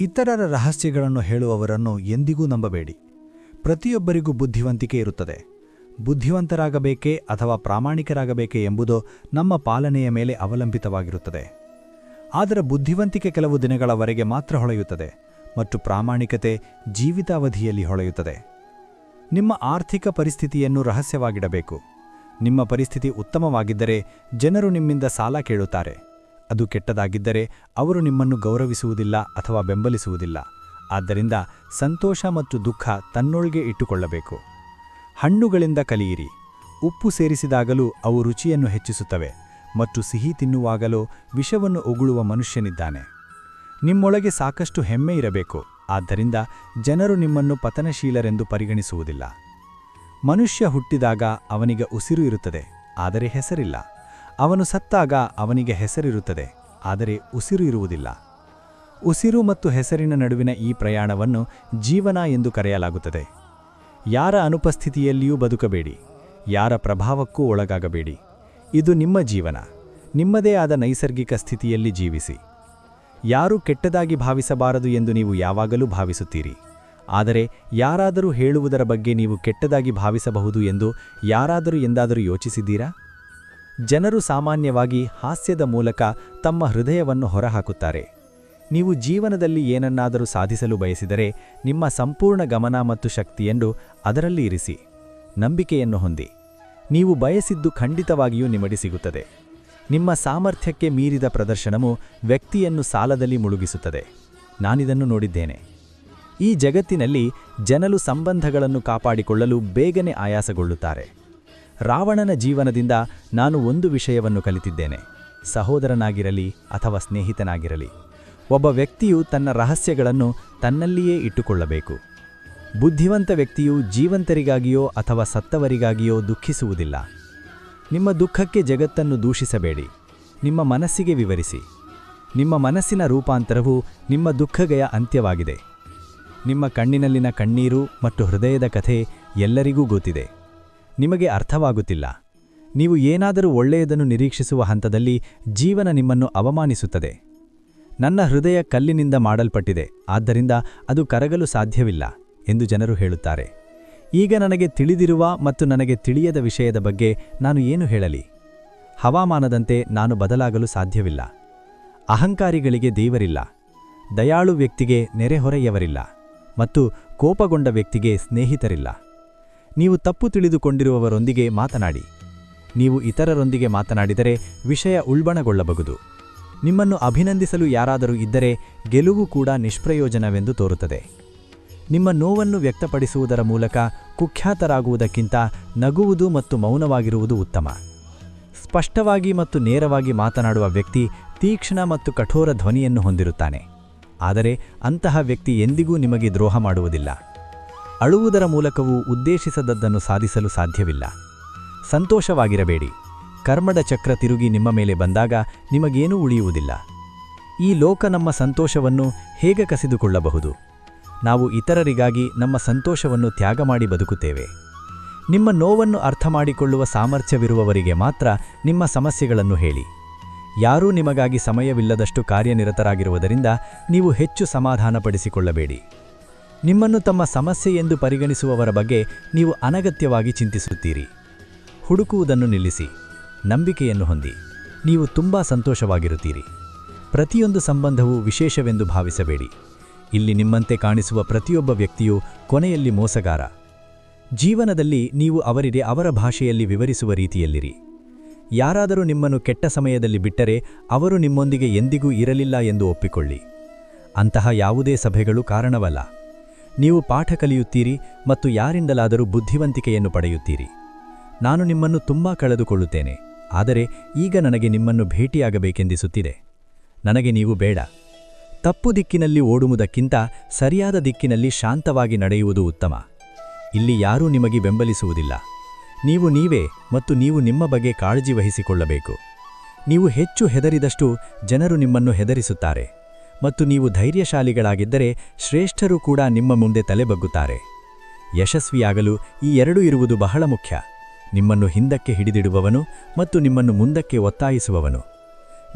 ಇತರರ ರಹಸ್ಯಗಳನ್ನು ಹೇಳುವವರನ್ನು ಎಂದಿಗೂ ನಂಬಬೇಡಿ. ಪ್ರತಿಯೊಬ್ಬರಿಗೂ ಬುದ್ಧಿವಂತಿಕೆ ಇರುತ್ತದೆ. ಬುದ್ಧಿವಂತರಾಗಬೇಕೇ ಅಥವಾ ಪ್ರಾಮಾಣಿಕರಾಗಬೇಕೇ ಎಂಬುದು ನಮ್ಮ ಪಾಲನೆಯ ಮೇಲೆ ಅವಲಂಬಿತವಾಗಿರುತ್ತದೆ. ಆದರೆ ಬುದ್ಧಿವಂತಿಕೆ ಕೆಲವು ದಿನಗಳವರೆಗೆ ಮಾತ್ರ ಹೊಳೆಯುತ್ತದೆ ಮತ್ತು ಪ್ರಾಮಾಣಿಕತೆ ಜೀವಿತಾವಧಿಯಲ್ಲಿ ಹೊಳೆಯುತ್ತದೆ. ನಿಮ್ಮ ಆರ್ಥಿಕ ಪರಿಸ್ಥಿತಿಯನ್ನು ರಹಸ್ಯವಾಗಿಡಬೇಕು. ನಿಮ್ಮ ಪರಿಸ್ಥಿತಿ ಉತ್ತಮವಾಗಿದ್ದರೆ ಜನರು ನಿಮ್ಮಿಂದ ಸಾಲ ಕೇಳುತ್ತಾರೆ. ಅದು ಕೆಟ್ಟದಾಗಿದ್ದರೆ ಅವರು ನಿಮ್ಮನ್ನು ಗೌರವಿಸುವುದಿಲ್ಲ ಅಥವಾ ಬೆಂಬಲಿಸುವುದಿಲ್ಲ. ಆದ್ದರಿಂದ ಸಂತೋಷ ಮತ್ತು ದುಃಖ ತನ್ನೊಳಗೆ ಇಟ್ಟುಕೊಳ್ಳಬೇಕು. ಹಣ್ಣುಗಳಿಂದ ಕಲಿಯಿರಿ. ಉಪ್ಪು ಸೇರಿಸಿದಾಗಲೂ ಅವು ರುಚಿಯನ್ನು ಹೆಚ್ಚಿಸುತ್ತವೆ ಮತ್ತು ಸಿಹಿ ತಿನ್ನುವಾಗಲೂ ವಿಷವನ್ನು ಉಗುಳುವ ಮನುಷ್ಯನಿದ್ದಾನೆ. ನಿಮ್ಮೊಳಗೆ ಸಾಕಷ್ಟು ಹೆಮ್ಮೆ ಇರಬೇಕು. ಆದ್ದರಿಂದ ಜನರು ನಿಮ್ಮನ್ನು ಪತನಶೀಲರೆಂದು ಪರಿಗಣಿಸುವುದಿಲ್ಲ. ಮನುಷ್ಯ ಹುಟ್ಟಿದಾಗ ಅವನಿಗೆ ಉಸಿರು ಇರುತ್ತದೆ, ಆದರೆ ಹೆಸರಿಲ್ಲ. ಅವನು ಸತ್ತಾಗ ಅವನಿಗೆ ಹೆಸರಿರುತ್ತದೆ, ಆದರೆ ಉಸಿರು ಇರುವುದಿಲ್ಲ. ಉಸಿರು ಮತ್ತು ಹೆಸರಿನ ನಡುವಿನ ಈ ಪ್ರಯಾಣವನ್ನು ಜೀವನ ಎಂದು ಕರೆಯಲಾಗುತ್ತದೆ. ಯಾರ ಅನುಪಸ್ಥಿತಿಯಲ್ಲಿಯೂ ಬದುಕಬೇಡಿ, ಯಾರ ಪ್ರಭಾವಕ್ಕೂ ಒಳಗಾಗಬೇಡಿ. ಇದು ನಿಮ್ಮ ಜೀವನ, ನಿಮ್ಮದೇ ಆದ ನೈಸರ್ಗಿಕ ಸ್ಥಿತಿಯಲ್ಲಿ ಜೀವಿಸಿ. ಯಾರೂ ಕೆಟ್ಟದಾಗಿ ಭಾವಿಸಬಾರದು ಎಂದು ನೀವು ಯಾವಾಗಲೂ ಭಾವಿಸುತ್ತೀರಿ. ಆದರೆ ಯಾರಾದರೂ ಹೇಳುವುದರ ಬಗ್ಗೆ ನೀವು ಕೆಟ್ಟದಾಗಿ ಭಾವಿಸಬಹುದು ಎಂದು ಯಾರಾದರೂ ಎಂದಾದರೂ ಯೋಚಿಸಿದ್ದೀರಾ? ಜನರು ಸಾಮಾನ್ಯವಾಗಿ ಹಾಸ್ಯದ ಮೂಲಕ ತಮ್ಮ ಹೃದಯವನ್ನು ಹೊರಹಾಕುತ್ತಾರೆ. ನೀವು ಜೀವನದಲ್ಲಿ ಏನನ್ನಾದರೂ ಸಾಧಿಸಲು ಬಯಸಿದರೆ ನಿಮ್ಮ ಸಂಪೂರ್ಣ ಗಮನ ಮತ್ತು ಶಕ್ತಿಯನ್ನು ಅದರಲ್ಲಿ ಇರಿಸಿ. ನಂಬಿಕೆಯನ್ನು ಹೊಂದಿ. ನೀವು ಬಯಸಿದ್ದು ಖಂಡಿತವಾಗಿಯೂ ನಿಮಗೆ ಸಿಗುತ್ತದೆ. ನಿಮ್ಮ ಸಾಮರ್ಥ್ಯಕ್ಕೆ ಮೀರಿದ ಪ್ರದರ್ಶನವು ವ್ಯಕ್ತಿಯನ್ನು ಸಾಲದಲ್ಲಿ ಮುಳುಗಿಸುತ್ತದೆ. ನಾನಿದನ್ನು ನೋಡಿದ್ದೇನೆ. ಈ ಜಗತ್ತಿನಲ್ಲಿ ಜನರು ಸಂಬಂಧಗಳನ್ನು ಕಾಪಾಡಿಕೊಳ್ಳಲು ಬೇಗನೆ ಆಯಾಸಗೊಳ್ಳುತ್ತಾರೆ. ರಾವಣನ ಜೀವನದಿಂದ ನಾನು ಒಂದು ವಿಷಯವನ್ನು ಕಲಿತಿದ್ದೇನೆ. ಸಹೋದರನಾಗಿರಲಿ ಅಥವಾ ಸ್ನೇಹಿತನಾಗಿರಲಿ, ಒಬ್ಬ ವ್ಯಕ್ತಿಯು ತನ್ನ ರಹಸ್ಯಗಳನ್ನು ತನ್ನಲ್ಲಿಯೇ ಇಟ್ಟುಕೊಳ್ಳಬೇಕು. ಬುದ್ಧಿವಂತ ವ್ಯಕ್ತಿಯು ಜೀವಂತರಿಗಾಗಿಯೋ ಅಥವಾ ಸತ್ತವರಿಗಾಗಿಯೋ ದುಃಖಿಸುವುದಿಲ್ಲ. ನಿಮ್ಮ ದುಃಖಕ್ಕೆ ಜಗತ್ತನ್ನು ದೂಷಿಸಬೇಡಿ. ನಿಮ್ಮ ಮನಸ್ಸಿಗೆ ವಿವರಿಸಿ. ನಿಮ್ಮ ಮನಸ್ಸಿನ ರೂಪಾಂತರವು ನಿಮ್ಮ ದುಃಖಗೆಯ ಅಂತ್ಯವಾಗಿದೆ. ನಿಮ್ಮ ಕಣ್ಣಿನಲ್ಲಿನ ಕಣ್ಣೀರು ಮತ್ತು ಹೃದಯದ ಕಥೆ ಎಲ್ಲರಿಗೂ ಗೊತ್ತಿದೆ. ನಿಮಗೆ ಅರ್ಥವಾಗುತ್ತಿಲ್ಲ. ನೀವು ಏನಾದರೂ ಒಳ್ಳೆಯದನ್ನು ನಿರೀಕ್ಷಿಸುವ ಹಂತದಲ್ಲಿ ಜೀವನ ನಿಮ್ಮನ್ನು ಅವಮಾನಿಸುತ್ತದೆ. ನನ್ನ ಹೃದಯ ಕಲ್ಲಿನಿಂದ ಮಾಡಲ್ಪಟ್ಟಿದೆ, ಆದ್ದರಿಂದ ಅದು ಕರಗಲು ಸಾಧ್ಯವಿಲ್ಲ, ಎಂದು ಜನರು ಹೇಳುತ್ತಾರೆ. ಈಗ ನನಗೆ ತಿಳಿದಿರುವ ಮತ್ತು ನನಗೆ ತಿಳಿಯದ ವಿಷಯದ ಬಗ್ಗೆ ನಾನು ಏನು ಹೇಳಲಿ? ಹವಾಮಾನದಂತೆ ನಾನು ಬದಲಾಗಲು ಸಾಧ್ಯವಿಲ್ಲ. ಅಹಂಕಾರಿಗಳಿಗೆ ದೇವರಿಲ್ಲ. ದಯಾಳು ವ್ಯಕ್ತಿಗೆ ನೆರೆಹೊರೆಯವರಿಲ್ಲ. ಮತ್ತು ಕೋಪಗೊಂಡ ವ್ಯಕ್ತಿಗೆ ಸ್ನೇಹಿತರಿಲ್ಲ. ನೀವು ತಪ್ಪು ತಿಳಿದುಕೊಂಡಿರುವವರೊಂದಿಗೆ ಮಾತನಾಡಿ. ನೀವು ಇತರರೊಂದಿಗೆ ಮಾತನಾಡಿದರೆ ವಿಷಯ ಉಲ್ಬಣಗೊಳ್ಳಬಹುದು. ನಿಮ್ಮನ್ನು ಅಭಿನಂದಿಸಲು ಯಾರಾದರೂ ಇದ್ದರೆ ಗೆಲುವು ಕೂಡ ನಿಷ್ಪ್ರಯೋಜನವೆಂದು ತೋರುತ್ತದೆ. ನಿಮ್ಮ ನೋವನ್ನು ವ್ಯಕ್ತಪಡಿಸುವುದರ ಮೂಲಕ ಕುಖ್ಯಾತರಾಗುವುದಕ್ಕಿಂತ ನಗುವುದು ಮತ್ತು ಮೌನವಾಗಿರುವುದು ಉತ್ತಮ. ಸ್ಪಷ್ಟವಾಗಿ ಮತ್ತು ನೇರವಾಗಿ ಮಾತನಾಡುವ ವ್ಯಕ್ತಿ ತೀಕ್ಷ್ಣ ಮತ್ತು ಕಠೋರ ಧ್ವನಿಯನ್ನು ಹೊಂದಿರುತ್ತಾನೆ. ಆದರೆ ಅಂತಹ ವ್ಯಕ್ತಿ ಎಂದಿಗೂ ನಿಮಗೆ ದ್ರೋಹ ಮಾಡುವುದಿಲ್ಲ. ಅಳುವುದರ ಮೂಲಕವೂ ಉದ್ದೇಶಿಸದದ್ದನ್ನು ಸಾಧಿಸಲು ಸಾಧ್ಯವಿಲ್ಲ. ಸಂತೋಷವಾಗಿರಬೇಡಿ. ಕರ್ಮದ ಚಕ್ರ ತಿರುಗಿ ನಿಮ್ಮ ಮೇಲೆ ಬಂದಾಗ ನಿಮಗೇನೂ ಉಳಿಯುವುದಿಲ್ಲ. ಈ ಲೋಕ ನಮ್ಮ ಸಂತೋಷವನ್ನು ಹೇಗೆ ಕಸಿದುಕೊಳ್ಳಬಹುದು? ನಾವು ಇತರರಿಗಾಗಿ ನಮ್ಮ ಸಂತೋಷವನ್ನು ತ್ಯಾಗ ಮಾಡಿ ಬದುಕುತ್ತೇವೆ. ನಿಮ್ಮ ನೋವನ್ನು ಅರ್ಥ ಮಾಡಿಕೊಳ್ಳುವ ಸಾಮರ್ಥ್ಯವಿರುವವರಿಗೆ ಮಾತ್ರ ನಿಮ್ಮ ಸಮಸ್ಯೆಗಳನ್ನು ಹೇಳಿ. ಯಾರೂ ನಿಮಗಾಗಿ ಸಮಯವಿಲ್ಲದಷ್ಟು ಕಾರ್ಯನಿರತರಾಗಿರುವುದರಿಂದ ನೀವು ಹೆಚ್ಚು ಸಮಾಧಾನಪಡಿಸಿಕೊಳ್ಳಬೇಡಿ. ನಿಮ್ಮನ್ನು ತಮ್ಮ ಸಮಸ್ಯೆ ಎಂದು ಪರಿಗಣಿಸುವವರ ಬಗ್ಗೆ ನೀವು ಅನಗತ್ಯವಾಗಿ ಚಿಂತಿಸುತ್ತೀರಿ. ಹುಡುಕುವುದನ್ನು ನಿಲ್ಲಿಸಿ, ನಂಬಿಕೆಯನ್ನು ಹೊಂದಿ, ನೀವು ತುಂಬಾ ಸಂತೋಷವಾಗಿರುತ್ತೀರಿ. ಪ್ರತಿಯೊಂದು ಸಂಬಂಧವೂ ವಿಶೇಷವೆಂದು ಭಾವಿಸಬೇಡಿ. ಇಲ್ಲಿ ನಿಮ್ಮಂತೆ ಕಾಣಿಸುವ ಪ್ರತಿಯೊಬ್ಬ ವ್ಯಕ್ತಿಯು ಕೊನೆಯಲ್ಲಿ ಮೋಸಗಾರ. ಜೀವನದಲ್ಲಿ ನೀವು ಅವರಿಗೆ ಅವರ ಭಾಷೆಯಲ್ಲಿ ವಿವರಿಸುವ ರೀತಿಯಲ್ಲಿರಿ. ಯಾರಾದರೂ ನಿಮ್ಮನ್ನು ಕೆಟ್ಟ ಸಮಯದಲ್ಲಿ ಬಿಟ್ಟರೆ ಅವರು ನಿಮ್ಮೊಂದಿಗೆ ಎಂದಿಗೂ ಇರಲಿಲ್ಲ ಎಂದು ಒಪ್ಪಿಕೊಳ್ಳಿ. ಅಂತಹ ಯಾವುದೇ ಸಭೆಗಳು ಕಾರಣವಲ್ಲ. ನೀವು ಪಾಠ ಕಲಿಯುತ್ತೀರಿ ಮತ್ತು ಯಾರಿಂದಲಾದರೂ ಬುದ್ಧಿವಂತಿಕೆಯನ್ನು ಪಡೆಯುತ್ತೀರಿ. ನಾನು ನಿಮ್ಮನ್ನು ತುಂಬಾ ಕಳೆದುಕೊಳ್ಳುತ್ತೇನೆ, ಆದರೆ ಈಗ ನನಗೆ ನಿಮ್ಮನ್ನು ಭೇಟಿಯಾಗಬೇಕೆಂದಿಸುತ್ತಿದೆ. ನನಗೆ ನೀವು ಬೇಡ. ತಪ್ಪು ದಿಕ್ಕಿನಲ್ಲಿ ಓಡುವುದಕ್ಕಿಂತ ಸರಿಯಾದ ದಿಕ್ಕಿನಲ್ಲಿ ಶಾಂತವಾಗಿ ನಡೆಯುವುದು ಉತ್ತಮ. ಇಲ್ಲಿ ಯಾರೂ ನಿಮಗೆ ಬೆಂಬಲಿಸುವುದಿಲ್ಲ. ನೀವು ನೀವೇ ಮತ್ತು ನೀವು ನಿಮ್ಮ ಬಗ್ಗೆ ಕಾಳಜಿ ವಹಿಸಿಕೊಳ್ಳಬೇಕು. ನೀವು ಹೆಚ್ಚು ಹೆದರಿದಷ್ಟು ಜನರು ನಿಮ್ಮನ್ನು ಹೆದರಿಸುತ್ತಾರೆ. ಮತ್ತು ನೀವು ಧೈರ್ಯಶಾಲಿಗಳಾಗಿದ್ದರೆ ಶ್ರೇಷ್ಠರು ಕೂಡ ನಿಮ್ಮ ಮುಂದೆ ತಲೆಬಗ್ಗುತ್ತಾರೆ. ಯಶಸ್ವಿಯಾಗಲು ಈ ಎರಡೂ ಇರುವುದು ಬಹಳ ಮುಖ್ಯ. ನಿಮ್ಮನ್ನು ಹಿಂದಕ್ಕೆ ಹಿಡಿದಿಡುವವನು ಮತ್ತು ನಿಮ್ಮನ್ನು ಮುಂದಕ್ಕೆ ಒತ್ತಾಯಿಸುವವನು.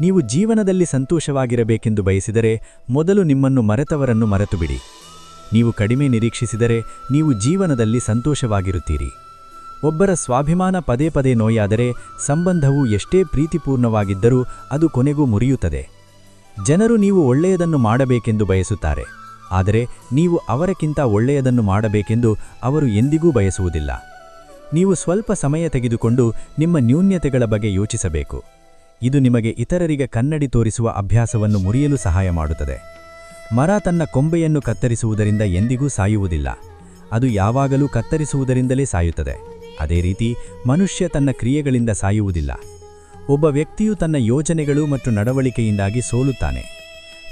ನೀವು ಜೀವನದಲ್ಲಿ ಸಂತೋಷವಾಗಿರಬೇಕೆಂದು ಬಯಸಿದರೆ ಮೊದಲು ನಿಮ್ಮನ್ನು ಮರೆತವರನ್ನು ಮರೆತುಬಿಡಿ. ನೀವು ಕಡಿಮೆ ನಿರೀಕ್ಷಿಸಿದರೆ ನೀವು ಜೀವನದಲ್ಲಿ ಸಂತೋಷವಾಗಿರುತ್ತೀರಿ. ಒಬ್ಬರ ಸ್ವಾಭಿಮಾನ ಪದೇ ಪದೇ ನೋಯಾದರೆ ಸಂಬಂಧವು ಎಷ್ಟೇ ಪ್ರೀತಿಪೂರ್ಣವಾಗಿದ್ದರೂ ಅದು ಕೊನೆಗೂ ಮುರಿಯುತ್ತದೆ. ಜನರು ನೀವು ಒಳ್ಳೆಯದನ್ನು ಮಾಡಬೇಕೆಂದು ಬಯಸುತ್ತಾರೆ. ಆದರೆ ನೀವು ಅವರಕ್ಕಿಂತ ಒಳ್ಳೆಯದನ್ನು ಮಾಡಬೇಕೆಂದು ಅವರು ಎಂದಿಗೂ ಬಯಸುವುದಿಲ್ಲ. ನೀವು ಸ್ವಲ್ಪ ಸಮಯ ತೆಗೆದುಕೊಂಡು ನಿಮ್ಮ ನ್ಯೂನ್ಯತೆಗಳ ಬಗ್ಗೆ ಯೋಚಿಸಬೇಕು. ಇದು ನಿಮಗೆ ಇತರರಿಗೆ ಕನ್ನಡಿ ತೋರಿಸುವ ಅಭ್ಯಾಸವನ್ನು ಮುರಿಯಲು ಸಹಾಯ ಮಾಡುತ್ತದೆ. ಮರ ತನ್ನ ಕೊಂಬೆಯನ್ನು ಕತ್ತರಿಸುವುದರಿಂದ ಎಂದಿಗೂ ಸಾಯುವುದಿಲ್ಲ. ಅದು ಯಾವಾಗಲೂ ಕತ್ತರಿಸುವುದರಿಂದಲೇ ಸಾಯುತ್ತದೆ. ಅದೇ ರೀತಿ ಮನುಷ್ಯ ತನ್ನ ಕ್ರಿಯೆಗಳಿಂದ ಸಾಯುವುದಿಲ್ಲ. ಒಬ್ಬ ವ್ಯಕ್ತಿಯು ತನ್ನ ಯೋಜನೆಗಳು ಮತ್ತು ನಡವಳಿಕೆಯಿಂದಾಗಿ ಸೋಲುತ್ತಾನೆ.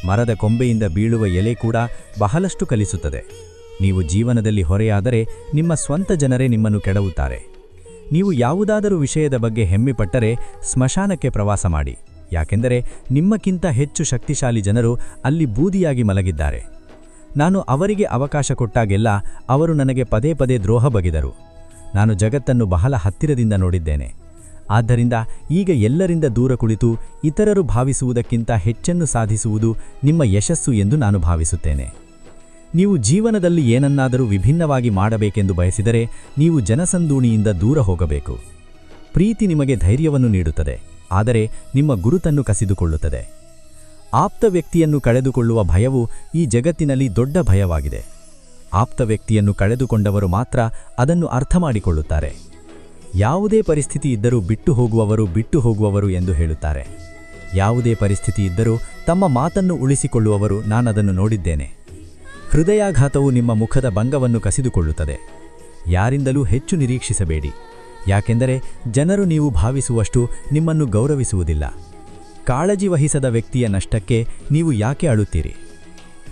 ಮರದ ಕೊಂಬೆಯಿಂದ ಬೀಳುವ ಎಲೆ ಕೂಡ ಬಹಳಷ್ಟು ಕಲಿಸುತ್ತದೆ. ನೀವು ಜೀವನದಲ್ಲಿ ಹೊರೆಯಾದರೆ ನಿಮ್ಮ ಸ್ವಂತ ಜನರೇ ನಿಮ್ಮನ್ನು ಕೆಡವುತ್ತಾರೆ. ನೀವು ಯಾವುದಾದರೂ ವಿಷಯದ ಬಗ್ಗೆ ಹೆಮ್ಮೆಪಟ್ಟರೆ ಸ್ಮಶಾನಕ್ಕೆ ಪ್ರವಾಸ ಮಾಡಿ. ಯಾಕೆಂದರೆ ನಿಮ್ಮಕ್ಕಿಂತ ಹೆಚ್ಚು ಶಕ್ತಿಶಾಲಿ ಜನರು ಅಲ್ಲಿ ಬೂದಿಯಾಗಿ ಮಲಗಿದ್ದಾರೆ. ನಾನು ಅವರಿಗೆ ಅವಕಾಶ ಕೊಟ್ಟಾಗೆಲ್ಲ ಅವರು ನನಗೆ ಪದೇ ಪದೇ ದ್ರೋಹ ಬಗೆದರು. ನಾನು ಜಗತ್ತನ್ನು ಬಹಳ ಹತ್ತಿರದಿಂದ ನೋಡಿದ್ದೇನೆ. ಆದ್ದರಿಂದ ಈಗ ಎಲ್ಲರಿಂದ ದೂರ ಕುಳಿತು ಇತರರು ಭಾವಿಸುವುದಕ್ಕಿಂತ ಹೆಚ್ಚನ್ನು ಸಾಧಿಸುವುದು ನಿಮ್ಮ ಯಶಸ್ಸು ಎಂದು ನಾನು ಭಾವಿಸುತ್ತೇನೆ. ನೀವು ಜೀವನದಲ್ಲಿ ಏನನ್ನಾದರೂ ವಿಭಿನ್ನವಾಗಿ ಮಾಡಬೇಕೆಂದು ಬಯಸಿದರೆ ನೀವು ಜನಸಂದೂಣಿಯಿಂದ ದೂರ ಹೋಗಬೇಕು. ಪ್ರೀತಿ ನಿಮಗೆ ಧೈರ್ಯವನ್ನು ನೀಡುತ್ತದೆ, ಆದರೆ ನಿಮ್ಮ ಗುರುತನ್ನು ಕಸಿದುಕೊಳ್ಳುತ್ತದೆ. ಆಪ್ತ ವ್ಯಕ್ತಿಯನ್ನು ಕಳೆದುಕೊಳ್ಳುವ ಭಯವು ಈ ಜಗತ್ತಿನಲ್ಲಿ ದೊಡ್ಡ ಭಯವಾಗಿದೆ. ಆಪ್ತ ವ್ಯಕ್ತಿಯನ್ನು ಕಳೆದುಕೊಂಡವರು ಮಾತ್ರ ಅದನ್ನು ಅರ್ಥ ಮಾಡಿಕೊಳ್ಳುತ್ತಾರೆ ಯಾವುದೇ ಪರಿಸ್ಥಿತಿ ಇದ್ದರೂ ಬಿಟ್ಟು ಹೋಗುವವರು ಬಿಟ್ಟು ಹೋಗುವವರು ಎಂದು ಹೇಳುತ್ತಾರೆ. ಯಾವುದೇ ಪರಿಸ್ಥಿತಿ ಇದ್ದರೂ ತಮ್ಮ ಮಾತನ್ನು ಉಳಿಸಿಕೊಳ್ಳುವವರು ನಾನದನ್ನು ನೋಡಿದ್ದೇನೆ. ಹೃದಯಾಘಾತವು ನಿಮ್ಮ ಮುಖದ ಭಂಗವನ್ನು ಕಸಿದುಕೊಳ್ಳುತ್ತದೆ. ಯಾರಿಂದಲೂ ಹೆಚ್ಚು ನಿರೀಕ್ಷಿಸಬೇಡಿ. ಯಾಕೆಂದರೆ ಜನರು ನೀವು ಭಾವಿಸುವಷ್ಟು ನಿಮ್ಮನ್ನು ಗೌರವಿಸುವುದಿಲ್ಲ. ಕಾಳಜಿ ವಹಿಸದ ವ್ಯಕ್ತಿಯ ನಷ್ಟಕ್ಕೆ ನೀವು ಯಾಕೆ ಅಳುತ್ತೀರಿ?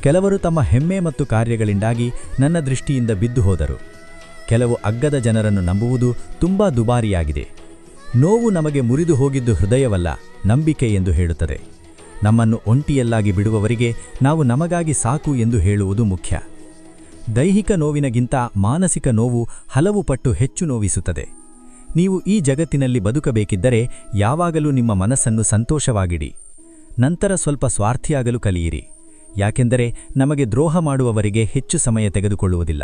ಕೆಲವರು ತಮ್ಮ ಹೆಮ್ಮೆ ಮತ್ತು ಕಾರ್ಯಗಳಿಂದಾಗಿ ನನ್ನ ದೃಷ್ಟಿಯಿಂದ ಬಿದ್ದು ಹೋದರು. ಕೆಲವು ಅಗ್ಗದ ಜನರನ್ನು ನಂಬುವುದು ತುಂಬಾ ದುಬಾರಿಯಾಗಿದೆ. ನೋವು ನಮಗೆ ಮುರಿದು ಹೋಗಿದ್ದು ಹೃದಯವಲ್ಲ, ನಂಬಿಕೆ ಎಂದು ಹೇಳುತ್ತದೆ. ನಮ್ಮನ್ನು ಒಂಟಿಯಲ್ಲಾಗಿ ಬಿಡುವವರಿಗೆ ನಾವು ನಮಗಾಗಿ ಸಾಕು ಎಂದು ಹೇಳುವುದು ಮುಖ್ಯ. ದೈಹಿಕ ನೋವಿನಗಿಂತ ಮಾನಸಿಕ ನೋವು ಹಲವು ಪಟ್ಟು ಹೆಚ್ಚು ನೋವಿಸುತ್ತದೆ. ನೀವು ಈ ಜಗತ್ತಿನಲ್ಲಿ ಬದುಕಬೇಕಿದ್ದರೆ ಯಾವಾಗಲೂ ನಿಮ್ಮ ಮನಸ್ಸನ್ನು ಸಂತೋಷವಾಗಿಡಿ. ನಂತರ ಸ್ವಲ್ಪ ಸ್ವಾರ್ಥಿಯಾಗಲು ಕಲಿಯಿರಿ. ಯಾಕೆಂದರೆ ನಮಗೆ ದ್ರೋಹ ಮಾಡುವವರಿಗೆ ಹೆಚ್ಚು ಸಮಯ ತೆಗೆದುಕೊಳ್ಳುವುದಿಲ್ಲ.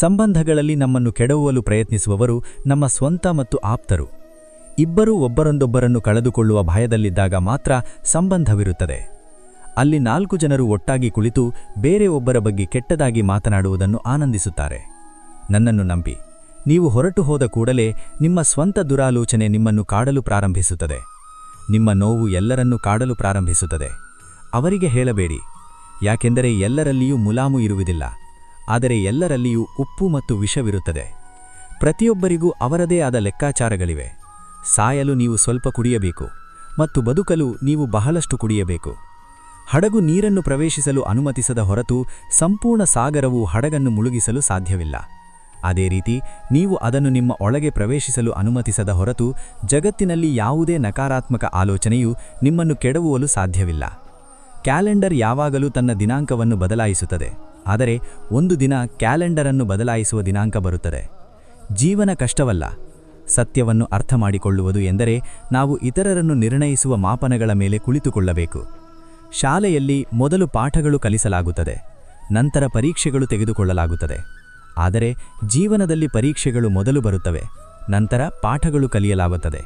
ಸಂಬಂಧಗಳಲ್ಲಿ ನಮ್ಮನ್ನು ಕೆಡವಲು ಪ್ರಯತ್ನಿಸುವವರು ನಮ್ಮ ಸ್ವಂತ ಮತ್ತು ಆಪ್ತರು. ಇಬ್ಬರೂ ಒಬ್ಬರೊಂದೊಬ್ಬರನ್ನು ಕಳೆದುಕೊಳ್ಳುವ ಭಯದಲ್ಲಿದ್ದಾಗ ಮಾತ್ರ ಸಂಬಂಧವಿರುತ್ತದೆ. ಅಲ್ಲಿ ನಾಲ್ಕು ಜನರು ಒಟ್ಟಾಗಿ ಕುಳಿತು ಬೇರೆ ಒಬ್ಬರ ಬಗ್ಗೆ ಕೆಟ್ಟದಾಗಿ ಮಾತನಾಡುವುದನ್ನು ಆನಂದಿಸುತ್ತಾರೆ. ನನ್ನನ್ನು ನಂಬಿ, ನೀವು ಹೊರಟು ಹೋದ ಕೂಡಲೇ ನಿಮ್ಮ ಸ್ವಂತ ದುರಾಲೋಚನೆ ನಿಮ್ಮನ್ನು ಕಾಡಲು ಪ್ರಾರಂಭಿಸುತ್ತದೆ. ನಿಮ್ಮ ನೋವು ಎಲ್ಲರನ್ನೂ ಕಾಡಲು ಪ್ರಾರಂಭಿಸುತ್ತದೆ. ಅವರಿಗೆ ಹೇಳಬೇಡಿ, ಯಾಕೆಂದರೆ ಎಲ್ಲರಲ್ಲಿಯೂ ಮುಲಾಮು ಇರುವುದಿಲ್ಲ. ಆದರೆ ಎಲ್ಲರಲ್ಲಿಯೂ ಉಪ್ಪು ಮತ್ತು ವಿಷವಿರುತ್ತದೆ. ಪ್ರತಿಯೊಬ್ಬರಿಗೂ ಅವರದೇ ಆದ ಲೆಕ್ಕಾಚಾರಗಳಿವೆ. ಸಾಯಲು ನೀವು ಸ್ವಲ್ಪ ಕುಡಿಯಬೇಕು ಮತ್ತು ಬದುಕಲು ನೀವು ಬಹಳಷ್ಟು ಕುಡಿಯಬೇಕು. ಹಡಗು ನೀರನ್ನು ಪ್ರವೇಶಿಸಲು ಅನುಮತಿಸದ ಹೊರತು ಸಂಪೂರ್ಣ ಸಾಗರವು ಹಡಗನ್ನು ಮುಳುಗಿಸಲು ಸಾಧ್ಯವಿಲ್ಲ. ಅದೇ ರೀತಿ ನೀವು ಅದನ್ನು ನಿಮ್ಮ ಒಳಗೆ ಪ್ರವೇಶಿಸಲು ಅನುಮತಿಸದ ಹೊರತು ಜಗತ್ತಿನಲ್ಲಿ ಯಾವುದೇ ನಕಾರಾತ್ಮಕ ಆಲೋಚನೆಯು ನಿಮ್ಮನ್ನು ಕೆಡವುವಲು ಸಾಧ್ಯವಿಲ್ಲ. ಕ್ಯಾಲೆಂಡರ್ ಯಾವಾಗಲೂ ತನ್ನ ದಿನಾಂಕವನ್ನು ಬದಲಾಯಿಸುತ್ತದೆ. ಆದರೆ ಒಂದು ದಿನ ಕ್ಯಾಲೆಂಡರನ್ನು ಬದಲಾಯಿಸುವ ದಿನಾಂಕ ಬರುತ್ತದೆ. ಜೀವನ ಕಷ್ಟವಲ್ಲ. ಸತ್ಯವನ್ನು ಅರ್ಥ ಮಾಡಿಕೊಳ್ಳುವುದು ಎಂದರೆ ನಾವು ಇತರರನ್ನು ನಿರ್ಣಯಿಸುವ ಮಾಪನಗಳ ಮೇಲೆ ಕುಳಿತುಕೊಳ್ಳಬೇಕು. ಶಾಲೆಯಲ್ಲಿ ಮೊದಲು ಪಾಠಗಳು ಕಲಿಸಲಾಗುತ್ತದೆ. ನಂತರ ಪರೀಕ್ಷೆಗಳು ತೆಗೆದುಕೊಳ್ಳಲಾಗುತ್ತದೆ. ಆದರೆ ಜೀವನದಲ್ಲಿ ಪರೀಕ್ಷೆಗಳು ಮೊದಲು ಬರುತ್ತವೆ. ನಂತರ ಪಾಠಗಳು ಕಲಿಯಲಾಗುತ್ತದೆ.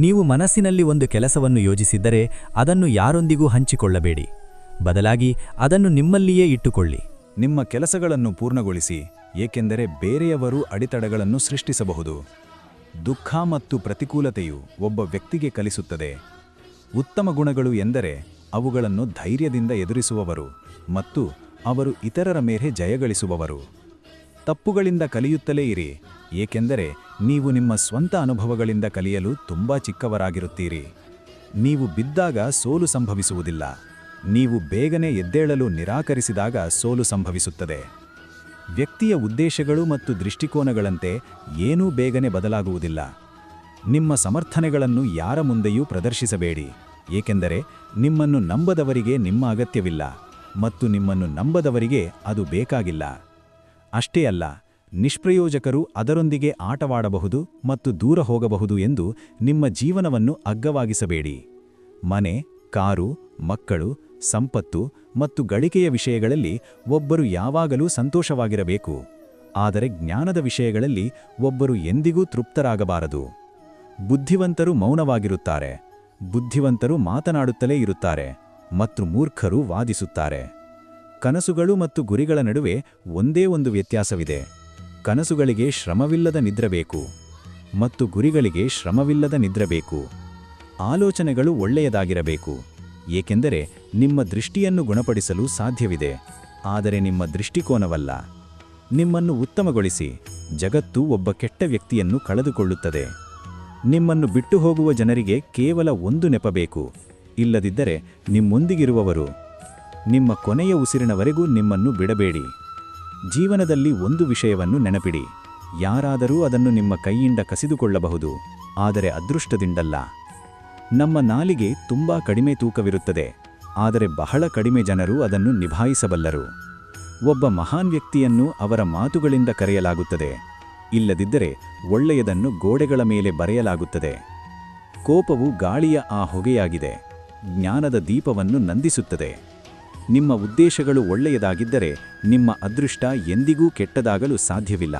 ನೀವು ಮನಸ್ಸಿನಲ್ಲಿ ಒಂದು ಕೆಲಸವನ್ನು ಯೋಜಿಸಿದ್ದರೆ ಅದನ್ನು ಯಾರೊಂದಿಗೂ ಹಂಚಿಕೊಳ್ಳಬೇಡಿ. ಬದಲಾಗಿ ಅದನ್ನು ನಿಮ್ಮಲ್ಲಿಯೇ ಇಟ್ಟುಕೊಳ್ಳಿ. ನಿಮ್ಮ ಕೆಲಸಗಳನ್ನು ಪೂರ್ಣಗೊಳಿಸಿ, ಏಕೆಂದರೆ ಬೇರೆಯವರು ಅಡೆತಡೆಗಳನ್ನು ಸೃಷ್ಟಿಸಬಹುದು. ದುಃಖ ಮತ್ತು ಪ್ರತಿಕೂಲತೆಯು ಒಬ್ಬ ವ್ಯಕ್ತಿಗೆ ಕಲಿಸುತ್ತದೆ. ಉತ್ತಮ ಗುಣಗಳು ಎಂದರೆ ಅವುಗಳನ್ನು ಧೈರ್ಯದಿಂದ ಎದುರಿಸುವವರು ಮತ್ತು ಅವರು ಇತರರ ಮೇಲೆ ಜಯಗಳಿಸುವವರು. ತಪ್ಪುಗಳಿಂದ ಕಲಿಯುತ್ತಲೇ ಇರಿ, ಏಕೆಂದರೆ ನೀವು ನಿಮ್ಮ ಸ್ವಂತ ಅನುಭವಗಳಿಂದ ಕಲಿಯಲು ತುಂಬಾ ಚಿಕ್ಕವರಾಗಿರುತ್ತೀರಿ. ನೀವು ಬಿದ್ದಾಗ ಸೋಲು ಸಂಭವಿಸುವುದಿಲ್ಲ. ನೀವು ಬೇಗನೆ ಎದ್ದೇಳಲು ನಿರಾಕರಿಸಿದಾಗ ಸೋಲು ಸಂಭವಿಸುತ್ತದೆ. ವ್ಯಕ್ತಿಯ ಉದ್ದೇಶಗಳು ಮತ್ತು ದೃಷ್ಟಿಕೋನಗಳಂತೆ ಏನೂ ಬೇಗನೆ ಬದಲಾಗುವುದಿಲ್ಲ. ನಿಮ್ಮ ಸಮರ್ಥನೆಗಳನ್ನು ಯಾರ ಮುಂದೆಯೂ ಪ್ರದರ್ಶಿಸಬೇಡಿ. ಏಕೆಂದರೆ ನಿಮ್ಮನ್ನು ನಂಬದವರಿಗೆ ನಿಮ್ಮ ಅಗತ್ಯವಿಲ್ಲ ಮತ್ತು ನಿಮ್ಮನ್ನು ನಂಬದವರಿಗೆ ಅದು ಬೇಕಾಗಿಲ್ಲ. ಅಷ್ಟೇ ಅಲ್ಲ, ನಿಷ್ಪ್ರಯೋಜಕರು ಅದರೊಂದಿಗೆ ಆಟವಾಡಬಹುದು ಮತ್ತು ದೂರ ಹೋಗಬಹುದು ಎಂದು ನಿಮ್ಮ ಜೀವನವನ್ನು ಅಗ್ಗವಾಗಿಸಬೇಡಿ. ಮನೆ, ಕಾರು, ಮಕ್ಕಳು ಸಂಪತ್ತು ಮತ್ತು ಗಳಿಕೆಯ ವಿಷಯಗಳಲ್ಲಿ ಒಬ್ಬರು ಯಾವಾಗಲೂ ಸಂತೋಷವಾಗಿರಬೇಕು. ಆದರೆ ಜ್ಞಾನದ ವಿಷಯಗಳಲ್ಲಿ ಒಬ್ಬರು ಎಂದಿಗೂ ತೃಪ್ತರಾಗಬಾರದು. ಬುದ್ಧಿವಂತರು ಮೌನವಾಗಿರುತ್ತಾರೆ. ಬುದ್ಧಿವಂತರು ಮಾತನಾಡುತ್ತಲೇ ಇರುತ್ತಾರೆ. ಮತ್ತು ಮೂರ್ಖರು ವಾದಿಸುತ್ತಾರೆ. ಕನಸುಗಳು ಮತ್ತು ಗುರಿಗಳ ನಡುವೆ ಒಂದೇ ಒಂದು ವ್ಯತ್ಯಾಸವಿದೆ. ಕನಸುಗಳಿಗೆ ಶ್ರಮವಿಲ್ಲದ ನಿದ್ರಬೇಕು. ಮತ್ತು ಗುರಿಗಳಿಗೆ ಶ್ರಮವಿಲ್ಲದ ನಿದ್ರಬೇಕು. ಆಲೋಚನೆಗಳು ಒಳ್ಳೆಯದಾಗಿರಬೇಕು. ಏಕೆಂದರೆ ನಿಮ್ಮ ದೃಷ್ಟಿಯನ್ನು ಗುಣಪಡಿಸಲು ಸಾಧ್ಯವಿದೆ. ಆದರೆ ನಿಮ್ಮ ದೃಷ್ಟಿಕೋನವಲ್ಲ. ನಿಮ್ಮನ್ನು ಉತ್ತಮಗೊಳಿಸಿ, ಜಗತ್ತು ಒಬ್ಬ ಕೆಟ್ಟ ವ್ಯಕ್ತಿಯನ್ನು ಕಳೆದುಕೊಳ್ಳುತ್ತದೆ. ನಿಮ್ಮನ್ನು ಬಿಟ್ಟು ಹೋಗುವ ಜನರಿಗೆ ಕೇವಲ ಒಂದು ನೆಪಬೇಕು. ಇಲ್ಲದಿದ್ದರೆ ನಿಮ್ಮೊಂದಿಗಿರುವವರು, ನಿಮ್ಮ ಕೊನೆಯ ಉಸಿರಿನವರೆಗೂ ನಿಮ್ಮನ್ನು ಬಿಡಬೇಡಿ. ಜೀವನದಲ್ಲಿ ಒಂದು ವಿಷಯವನ್ನು ನೆನಪಿಡಿ. ಯಾರಾದರೂ ಅದನ್ನು ನಿಮ್ಮ ಕೈಯಿಂದ ಕಸಿದುಕೊಳ್ಳಬಹುದು, ಆದರೆ ಅದೃಷ್ಟದಿಂದಲ್ಲ ನಮ್ಮ ನಾಲಿಗೆ ತುಂಬಾ ಕಡಿಮೆ ತೂಕವಿರುತ್ತದೆ, ಆದರೆ ಬಹಳ ಕಡಿಮೆ ಜನರು ಅದನ್ನು ನಿಭಾಯಿಸಬಲ್ಲರು. ಒಬ್ಬ ಮಹಾನ್ ವ್ಯಕ್ತಿಯನ್ನು ಅವರ ಮಾತುಗಳಿಂದ ಕರೆಯಲಾಗುತ್ತದೆ, ಇಲ್ಲದಿದ್ದರೆ ಒಳ್ಳೆಯದನ್ನು ಗೋಡೆಗಳ ಮೇಲೆ ಬರೆಯಲಾಗುತ್ತದೆ. ಕೋಪವು ಗಾಳಿಯ ಆ ಹೊಗೆಯಾಗಿದೆ, ಜ್ಞಾನದ ದೀಪವನ್ನು ನಂದಿಸುತ್ತದೆ. ನಿಮ್ಮ ಉದ್ದೇಶಗಳು ಒಳ್ಳೆಯದಾಗಿದ್ದರೆ ನಿಮ್ಮ ಅದೃಷ್ಟ ಎಂದಿಗೂ ಕೆಟ್ಟದಾಗಲು ಸಾಧ್ಯವಿಲ್ಲ.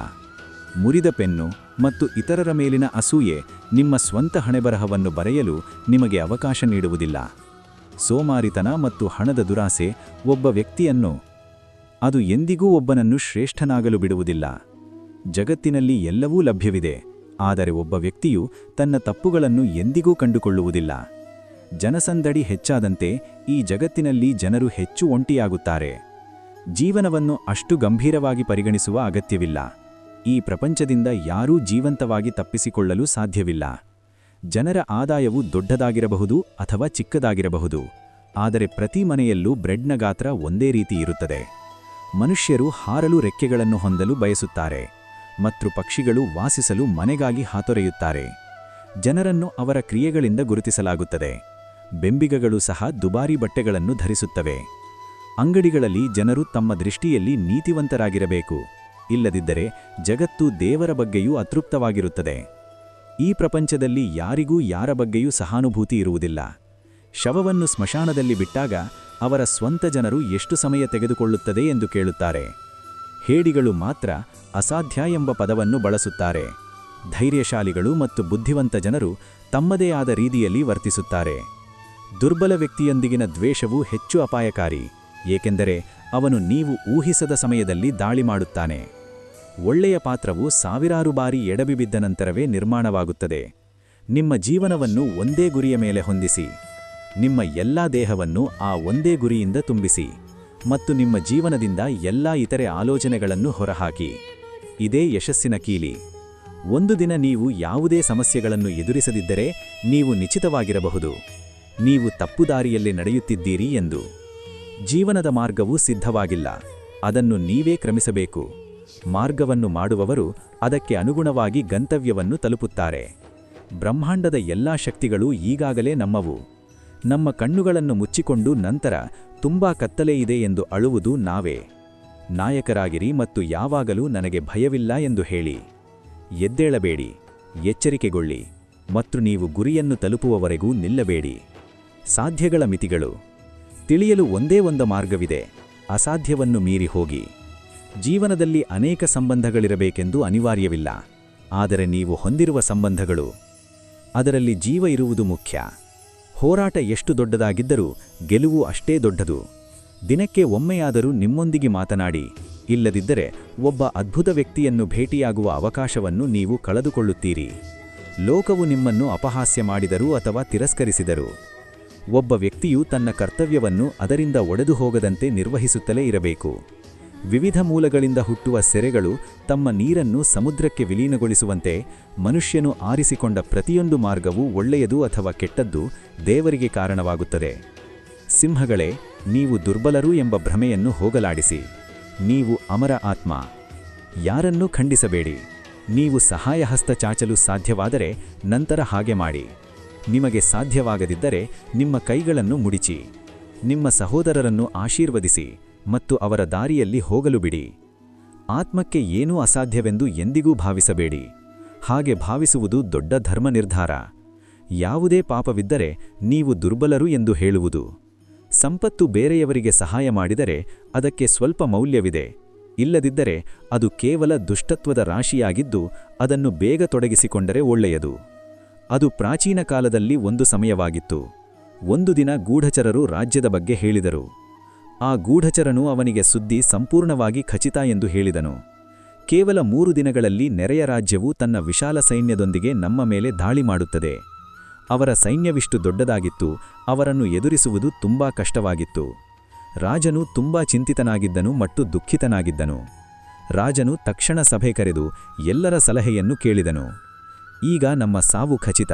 ಮುರಿದ ಪೆನ್ನು ಮತ್ತು ಇತರರ ಮೇಲಿನ ಅಸೂಯೆ ನಿಮ್ಮ ಸ್ವಂತ ಹಣೆಬರಹವನ್ನು ಬರೆಯಲು ನಿಮಗೆ ಅವಕಾಶ ನೀಡುವುದಿಲ್ಲ. ಸೋಮಾರಿತನ ಮತ್ತು ಹಣದ ದುರಾಸೆ ಒಬ್ಬ ವ್ಯಕ್ತಿಯನ್ನು, ಅದು ಎಂದಿಗೂ ಒಬ್ಬನನ್ನು ಶ್ರೇಷ್ಠನಾಗಲು ಬಿಡುವುದಿಲ್ಲ. ಜಗತ್ತಿನಲ್ಲಿ ಎಲ್ಲವೂ ಲಭ್ಯವಿದೆ, ಆದರೆ ಒಬ್ಬ ವ್ಯಕ್ತಿಯು ತನ್ನ ತಪ್ಪುಗಳನ್ನು ಎಂದಿಗೂ ಕಂಡುಕೊಳ್ಳುವುದಿಲ್ಲ. ಜನಸಂದಡಿ ಹೆಚ್ಚಾದಂತೆ ಈ ಜಗತ್ತಿನಲ್ಲಿ ಜನರು ಹೆಚ್ಚು ಒಂಟಿಯಾಗುತ್ತಾರೆ. ಜೀವನವನ್ನು ಅಷ್ಟು ಗಂಭೀರವಾಗಿ ಪರಿಗಣಿಸುವ ಅಗತ್ಯವಿಲ್ಲ. ಈ ಪ್ರಪಂಚದಿಂದ ಯಾರೂ ಜೀವಂತವಾಗಿ ತಪ್ಪಿಸಿಕೊಳ್ಳಲು ಸಾಧ್ಯವಿಲ್ಲ. ಜನರ ಆದಾಯವು ದೊಡ್ಡದಾಗಿರಬಹುದು ಅಥವಾ ಚಿಕ್ಕದಾಗಿರಬಹುದು, ಆದರೆ ಪ್ರತಿ ಮನೆಯಲ್ಲೂ ಬ್ರೆಡ್ನ ಗಾತ್ರ ಒಂದೇ ರೀತಿ ಇರುತ್ತದೆ. ಮನುಷ್ಯರು ಹಾರಲು ರೆಕ್ಕೆಗಳನ್ನು ಹೊಂದಲು ಬಯಸುತ್ತಾರೆ, ಮತ್ತು ಪಕ್ಷಿಗಳು ವಾಸಿಸಲು ಮನೆಗಾಗಿ ಹಾತೊರೆಯುತ್ತಾರೆ. ಜನರನ್ನು ಅವರ ಕ್ರಿಯೆಗಳಿಂದ ಗುರುತಿಸಲಾಗುತ್ತದೆ. ಬೆಂಬಿಗಗಳು ಸಹ ದುಬಾರಿ ಬಟ್ಟೆಗಳನ್ನು ಧರಿಸುತ್ತವೆ. ಅಂಗಡಿಗಳಲ್ಲಿ ಜನರು ತಮ್ಮ ದೃಷ್ಟಿಯಲ್ಲಿ ನೀತಿವಂತರಾಗಿರಬೇಕು. ಇಲ್ಲದಿದ್ದರೆ ಜಗತ್ತು ದೇವರ ಬಗ್ಗೆಯೂ ಅತೃಪ್ತವಾಗಿರುತ್ತದೆ. ಈ ಪ್ರಪಂಚದಲ್ಲಿ ಯಾರಿಗೂ ಯಾರ ಬಗ್ಗೆಯೂ ಸಹಾನುಭೂತಿ ಇರುವುದಿಲ್ಲ. ಶವವನ್ನು ಸ್ಮಶಾನದಲ್ಲಿ ಬಿಟ್ಟಾಗ ಅವರ ಸ್ವಂತ ಜನರು ಎಷ್ಟು ಸಮಯ ತೆಗೆದುಕೊಳ್ಳುತ್ತದೆ ಎಂದು ಕೇಳುತ್ತಾರೆ. ಹೇಡಿಗಳು ಮಾತ್ರ ಅಸಾಧ್ಯ ಎಂಬ ಪದವನ್ನು ಬಳಸುತ್ತಾರೆ. ಧೈರ್ಯಶಾಲಿಗಳು ಮತ್ತು ಬುದ್ಧಿವಂತ ಜನರು ತಮ್ಮದೇ ಆದ ರೀತಿಯಲ್ಲಿ ವರ್ತಿಸುತ್ತಾರೆ. ದುರ್ಬಲ ವ್ಯಕ್ತಿಯೊಂದಿಗಿನ ದ್ವೇಷವು ಹೆಚ್ಚು ಅಪಾಯಕಾರಿ, ಏಕೆಂದರೆ ಅವನು ನೀವು ಊಹಿಸದ ಸಮಯದಲ್ಲಿ ದಾಳಿ ಮಾಡುತ್ತಾನೆ. ಒಳ್ಳೆಯ ಪಾತ್ರವು ಸಾವಿರಾರು ಬಾರಿ ಎಡಬಿಬಿದ್ದ ನಂತರವೇ ನಿರ್ಮಾಣವಾಗುತ್ತದೆ. ನಿಮ್ಮ ಜೀವನವನ್ನು ಒಂದೇ ಗುರಿಯ ಮೇಲೆ ಹೊಂದಿಸಿ. ನಿಮ್ಮ ಎಲ್ಲಾ ದೇಹವನ್ನು ಆ ಒಂದೇ ಗುರಿಯಿಂದ ತುಂಬಿಸಿ. ಮತ್ತು ನಿಮ್ಮ ಜೀವನದಿಂದ ಎಲ್ಲಾ ಇತರೆ ಆಲೋಚನೆಗಳನ್ನು ಹೊರಹಾಕಿ. ಇದೇ ಯಶಸ್ಸಿನ ಕೀಲಿ. ಒಂದು ದಿನ ನೀವು ಯಾವುದೇ ಸಮಸ್ಯೆಗಳನ್ನು ಎದುರಿಸದಿದ್ದರೆ ನೀವು ನಿಶ್ಚಿತವಾಗಿರಬಹುದು. ನೀವು ತಪ್ಪುದಾರಿಯಲ್ಲಿ ನಡೆಯುತ್ತಿದ್ದೀರಿ ಎಂದು. ಜೀವನದ ಮಾರ್ಗವು ಸಿದ್ಧವಾಗಿಲ್ಲ. ಅದನ್ನು ನೀವೇ ಕ್ರಮಿಸಬೇಕು. ಮಾರ್ಗವನ್ನು ಮಾಡುವವರು ಅದಕ್ಕೆ ಅನುಗುಣವಾಗಿ ಗಂತವ್ಯವನ್ನು ತಲುಪುತ್ತಾರೆ. ಬ್ರಹ್ಮಾಂಡದ ಎಲ್ಲಾ ಶಕ್ತಿಗಳು ಈಗಾಗಲೇ ನಮ್ಮವು. ನಮ್ಮ ಕಣ್ಣುಗಳನ್ನು ಮುಚ್ಚಿಕೊಂಡು ನಂತರ ತುಂಬಾ ಕತ್ತಲೆಯಿದೆ ಎಂದು ಅಳುವುದು ನಾವೇ. ನಾಯಕರಾಗಿರಿ ಮತ್ತು ಯಾವಾಗಲೂ ನನಗೆ ಭಯವಿಲ್ಲ ಎಂದು ಹೇಳಿ. ಎದ್ದೇಳಬೇಡಿ, ಎಚ್ಚರಿಕೆಗೊಳ್ಳಿ ಮತ್ತು ನೀವು ಗುರಿಯನ್ನು ತಲುಪುವವರೆಗೂ ನಿಲ್ಲಬೇಡಿ. ಸಾಧ್ಯಗಳ ಮಿತಿಗಳು. ತಿಳಿಯಲು ಒಂದೇ ಒಂದು ಮಾರ್ಗವಿದೆ, ಅಸಾಧ್ಯವನ್ನು ಮೀರಿ ಹೋಗಿ. ಜೀವನದಲ್ಲಿ ಅನೇಕ ಸಂಬಂಧಗಳಿರಬೇಕೆಂದು ಅನಿವಾರ್ಯವಿಲ್ಲ. ಆದರೆ ನೀವು ಹೊಂದಿರುವ ಸಂಬಂಧಗಳು, ಅದರಲ್ಲಿ ಜೀವ ಇರುವುದು ಮುಖ್ಯ. ಹೋರಾಟ ಎಷ್ಟು ದೊಡ್ಡದಾಗಿದ್ದರೂ ಗೆಲುವು ಅಷ್ಟೇ ದೊಡ್ಡದು. ದಿನಕ್ಕೆ ಒಮ್ಮೆಯಾದರೂ ನಿಮ್ಮೊಂದಿಗೆ ಮಾತನಾಡಿ, ಇಲ್ಲದಿದ್ದರೆ ಒಬ್ಬ ಅದ್ಭುತ ವ್ಯಕ್ತಿಯನ್ನು ಭೇಟಿಯಾಗುವ ಅವಕಾಶವನ್ನು ನೀವು ಕಳೆದುಕೊಳ್ಳುತ್ತೀರಿ. ಲೋಕವು ನಿಮ್ಮನ್ನು ಅಪಹಾಸ್ಯ ಮಾಡಿದರೂ ಅಥವಾ ತಿರಸ್ಕರಿಸಿದರು, ಒಬ್ಬ ವ್ಯಕ್ತಿಯು ತನ್ನ ಕರ್ತವ್ಯವನ್ನು ಅದರಿಂದ ಒಡೆದು ಹೋಗದಂತೆ ನಿರ್ವಹಿಸುತ್ತಲೇ ಇರಬೇಕು. ವಿವಿಧ ಮೂಲಗಳಿಂದ ಹುಟ್ಟುವ ಸೆರೆಗಳು ತಮ್ಮ ನೀರನ್ನು ಸಮುದ್ರಕ್ಕೆ ವಿಲೀನಗೊಳಿಸುವಂತೆ ಮನುಷ್ಯನು ಆರಿಸಿಕೊಂಡ ಪ್ರತಿಯೊಂದು ಮಾರ್ಗವೂ ಒಳ್ಳೆಯದು ಅಥವಾ ಕೆಟ್ಟದ್ದು ದೇವರಿಗೆ ಕಾರಣವಾಗುತ್ತದೆ. ಸಿಂಹಗಳೇ, ನೀವು ದುರ್ಬಲರು ಎಂಬ ಭ್ರಮೆಯನ್ನು ಹೋಗಲಾಡಿಸಿ. ನೀವು ಅಮರ ಆತ್ಮ. ಯಾರನ್ನೂ ಖಂಡಿಸಬೇಡಿ. ನೀವು ಸಹಾಯ ಹಸ್ತ ಚಾಚಲು ಸಾಧ್ಯವಾದರೆ ನಂತರ ಹಾಗೆ ಮಾಡಿ. ನಿಮಗೆ ಸಾಧ್ಯವಾಗದಿದ್ದರೆ ನಿಮ್ಮ ಕೈಗಳನ್ನು ಮುಡಿಚಿ. ನಿಮ್ಮ ಸಹೋದರರನ್ನು ಆಶೀರ್ವದಿಸಿ. ಮತ್ತು ಅವರ ದಾರಿಯಲ್ಲಿ ಹೋಗಲು ಬಿಡಿ. ಆತ್ಮಕ್ಕೆ ಏನೂ ಅಸಾಧ್ಯವೆಂದು ಎಂದಿಗೂ ಭಾವಿಸಬೇಡಿ. ಹಾಗೆ ಭಾವಿಸುವುದು ದೊಡ್ಡ ಧರ್ಮ ನಿರ್ಧಾರ ಯಾವುದೇ ಪಾಪವಿದ್ದರೆ ನೀವು ದುರ್ಬಲರು ಎಂದು ಹೇಳುವುದು. ಸಂಪತ್ತು ಬೇರೆಯವರಿಗೆ ಸಹಾಯ ಮಾಡಿದರೆ ಅದಕ್ಕೆ ಸ್ವಲ್ಪ ಮೌಲ್ಯವಿದೆ. ಇಲ್ಲದಿದ್ದರೆ ಅದು ಕೇವಲ ದುಷ್ಟತ್ವದ ರಾಶಿಯಾಗಿದ್ದು ಅದನ್ನು ಬೇಗ ತೊಡಗಿಸಿಕೊಂಡರೆ ಒಳ್ಳೆಯದು. ಅದು ಪ್ರಾಚೀನ ಕಾಲದಲ್ಲಿ ಒಂದು ಸಮಯವಾಗಿತ್ತು. ಒಂದು ದಿನ ಗೂಢಚರರು ರಾಜ್ಯದ ಬಗ್ಗೆ ಹೇಳಿದರು. ಆ ಗೂಢಚರನು ಅವನಿಗೆ ಸುದ್ದಿ ಸಂಪೂರ್ಣವಾಗಿ ಖಚಿತ ಎಂದು ಹೇಳಿದನು. ಕೇವಲ ಮೂರು ದಿನಗಳಲ್ಲಿ ನೆರೆಯ ರಾಜ್ಯವು ತನ್ನ ವಿಶಾಲ ಸೈನ್ಯದೊಂದಿಗೆ ನಮ್ಮ ಮೇಲೆ ದಾಳಿ ಮಾಡುತ್ತದೆ. ಅವರ ಸೈನ್ಯವಿಷ್ಟು ದೊಡ್ಡದಾಗಿತ್ತು, ಅವರನ್ನು ಎದುರಿಸುವುದು ತುಂಬಾ ಕಷ್ಟವಾಗಿತ್ತು. ರಾಜನು ತುಂಬಾ ಚಿಂತಿತನಾಗಿದ್ದನು ಮತ್ತು ದುಃಖಿತನಾಗಿದ್ದನು. ರಾಜನು ತಕ್ಷಣ ಸಭೆ ಕರೆದು ಎಲ್ಲರ ಸಲಹೆಯನ್ನು ಕೇಳಿದನು. ಈಗ ನಮ್ಮ ಸಾವು ಖಚಿತ.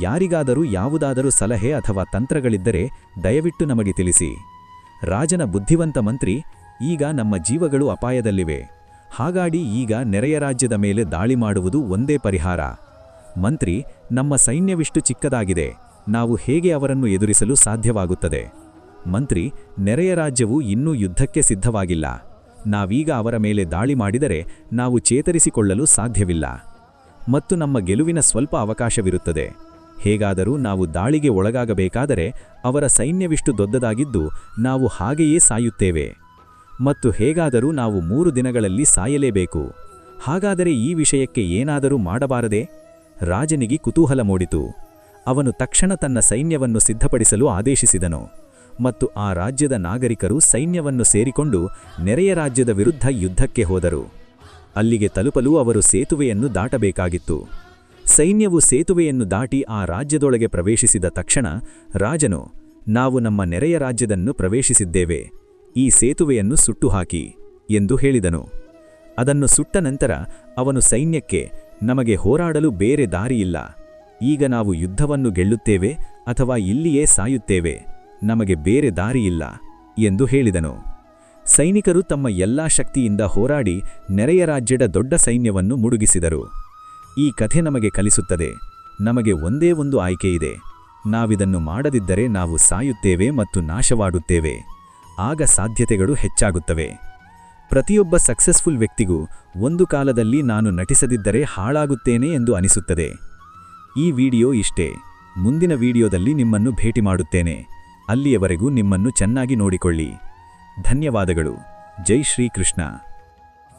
ಯಾರಿಗಾದರೂ ಯಾವುದಾದರೂ ಸಲಹೆ ಅಥವಾ ತಂತ್ರಗಳಿದ್ದರೆ ದಯವಿಟ್ಟು ನಮಗೆ ತಿಳಿಸಿ. ರಾಜನ ಬುದ್ಧಿವಂತ ಮಂತ್ರಿ, ಈಗ ನಮ್ಮ ಜೀವಗಳು ಅಪಾಯದಲ್ಲಿವೆ. ಹಾಗಾಡಿ ಈಗ ನೆರೆಯ ರಾಜ್ಯದ ಮೇಲೆ ದಾಳಿ ಮಾಡುವುದು ಒಂದೇ ಪರಿಹಾರ. ಮಂತ್ರಿ, ನಮ್ಮ ಸೈನ್ಯವಿಷ್ಟು ಚಿಕ್ಕದಾಗಿದೆ. ನಾವು ಹೇಗೆ ಅವರನ್ನು ಎದುರಿಸಲು ಸಾಧ್ಯವಾಗುತ್ತದೆ? ಮಂತ್ರಿ, ನೆರೆಯ ರಾಜ್ಯವು ಇನ್ನೂ ಯುದ್ಧಕ್ಕೆ ಸಿದ್ಧವಾಗಿಲ್ಲ. ನಾವೀಗ ಅವರ ಮೇಲೆ ದಾಳಿ ಮಾಡಿದರೆ ನಾವು ಚೇತರಿಸಿಕೊಳ್ಳಲು ಸಾಧ್ಯವಿಲ್ಲ. ಮತ್ತು ನಮ್ಮ ಗೆಲುವಿನ ಸ್ವಲ್ಪ ಅವಕಾಶವಿರುತ್ತದೆ. ಹೇಗಾದರೂ ನಾವು ದಾಳಿಗೆ ಒಳಗಾಗಬೇಕಾದರೆ ಅವರ ಸೈನ್ಯವಿಷ್ಟು ದೊಡ್ಡದಾಗಿದ್ದು ನಾವು ಹಾಗೆಯೇ ಸಾಯುತ್ತೇವೆ. ಮತ್ತು ಹೇಗಾದರೂ ನಾವು ಮೂರು ದಿನಗಳಲ್ಲಿ ಸಾಯಲೇಬೇಕು. ಹಾಗಾದರೆ ಈ ವಿಷಯಕ್ಕೆ ಏನಾದರೂ ಮಾಡಬಾರದೆ? ರಾಜನಿಗೆ ಕುತೂಹಲ ಮೂಡಿತು. ಅವನು ತಕ್ಷಣ ತನ್ನ ಸೈನ್ಯವನ್ನು ಸಿದ್ಧಪಡಿಸಲು ಆದೇಶಿಸಿದನು. ಮತ್ತು ಆ ರಾಜ್ಯದ ನಾಗರಿಕರು ಸೈನ್ಯವನ್ನು ಸೇರಿಕೊಂಡು ನೆರೆಯ ರಾಜ್ಯದ ವಿರುದ್ಧ ಯುದ್ಧಕ್ಕೆ ಹೋದರು. ಅಲ್ಲಿಗೆ ತಲುಪಲು ಅವರು ಸೇತುವೆಯನ್ನು ದಾಟಬೇಕಾಗಿತ್ತು. ಸೈನ್ಯವು ಸೇತುವೆಯನ್ನು ದಾಟಿ ಆ ರಾಜ್ಯದೊಳಗೆ ಪ್ರವೇಶಿಸಿದ ತಕ್ಷಣ ರಾಜನು, ನಾವು ನಮ್ಮ ನೆರೆಯ ರಾಜ್ಯದನ್ನು ಪ್ರವೇಶಿಸಿದ್ದೇವೆ, ಈ ಸೇತುವೆಯನ್ನು ಸುಟ್ಟುಹಾಕಿ ಎಂದು ಹೇಳಿದನು. ಅದನ್ನು ಸುಟ್ಟ ನಂತರ ಅವನು ಸೈನ್ಯಕ್ಕೆ, ನಮಗೆ ಹೋರಾಡಲು ಬೇರೆ ದಾರಿಯಿಲ್ಲ, ಈಗ ನಾವು ಯುದ್ಧವನ್ನು ಗೆಲ್ಲುತ್ತೇವೆ ಅಥವಾ ಇಲ್ಲಿಯೇ ಸಾಯುತ್ತೇವೆ, ನಮಗೆ ಬೇರೆ ದಾರಿಯಿಲ್ಲ ಎಂದು ಹೇಳಿದನು. ಸೈನಿಕರು ತಮ್ಮ ಎಲ್ಲಾ ಶಕ್ತಿಯಿಂದ ಹೋರಾಡಿ ನೆರೆಯ ರಾಜ್ಯದ ದೊಡ್ಡ ಸೈನ್ಯವನ್ನು ಮುಡುಗಿಸಿದರು. ಈ ಕಥೆ ನಮಗೆ ಕಲಿಸುತ್ತದೆ. ನಮಗೆ ಒಂದೇ ಒಂದು ಆಯ್ಕೆ ಇದೆ. ನಾವಿದನ್ನು ಮಾಡದಿದ್ದರೆ ನಾವು ಸಾಯುತ್ತೇವೆ ಮತ್ತು ನಾಶವಾಡುತ್ತೇವೆ. ಆಗ ಸಾಧ್ಯತೆಗಳು ಹೆಚ್ಚಾಗುತ್ತವೆ. ಪ್ರತಿಯೊಬ್ಬ ಸಕ್ಸಸ್ಫುಲ್ ವ್ಯಕ್ತಿಗೂ ಒಂದು ಕಾಲದಲ್ಲಿ ನಾನು ನಟಿಸದಿದ್ದರೆ ಹಾಳಾಗುತ್ತೇನೆ ಎಂದು ಅನಿಸುತ್ತದೆ. ಈ ವಿಡಿಯೋ ಇಷ್ಟೇ. ಮುಂದಿನ ವಿಡಿಯೋದಲ್ಲಿ ನಿಮ್ಮನ್ನು ಭೇಟಿ ಮಾಡುತ್ತೇನೆ. ಅಲ್ಲಿಯವರೆಗೂ ನಿಮ್ಮನ್ನು ಚೆನ್ನಾಗಿ ನೋಡಿಕೊಳ್ಳಿ. ಧನ್ಯವಾದಗಳು. ಜೈ ಶ್ರೀಕೃಷ್ಣ.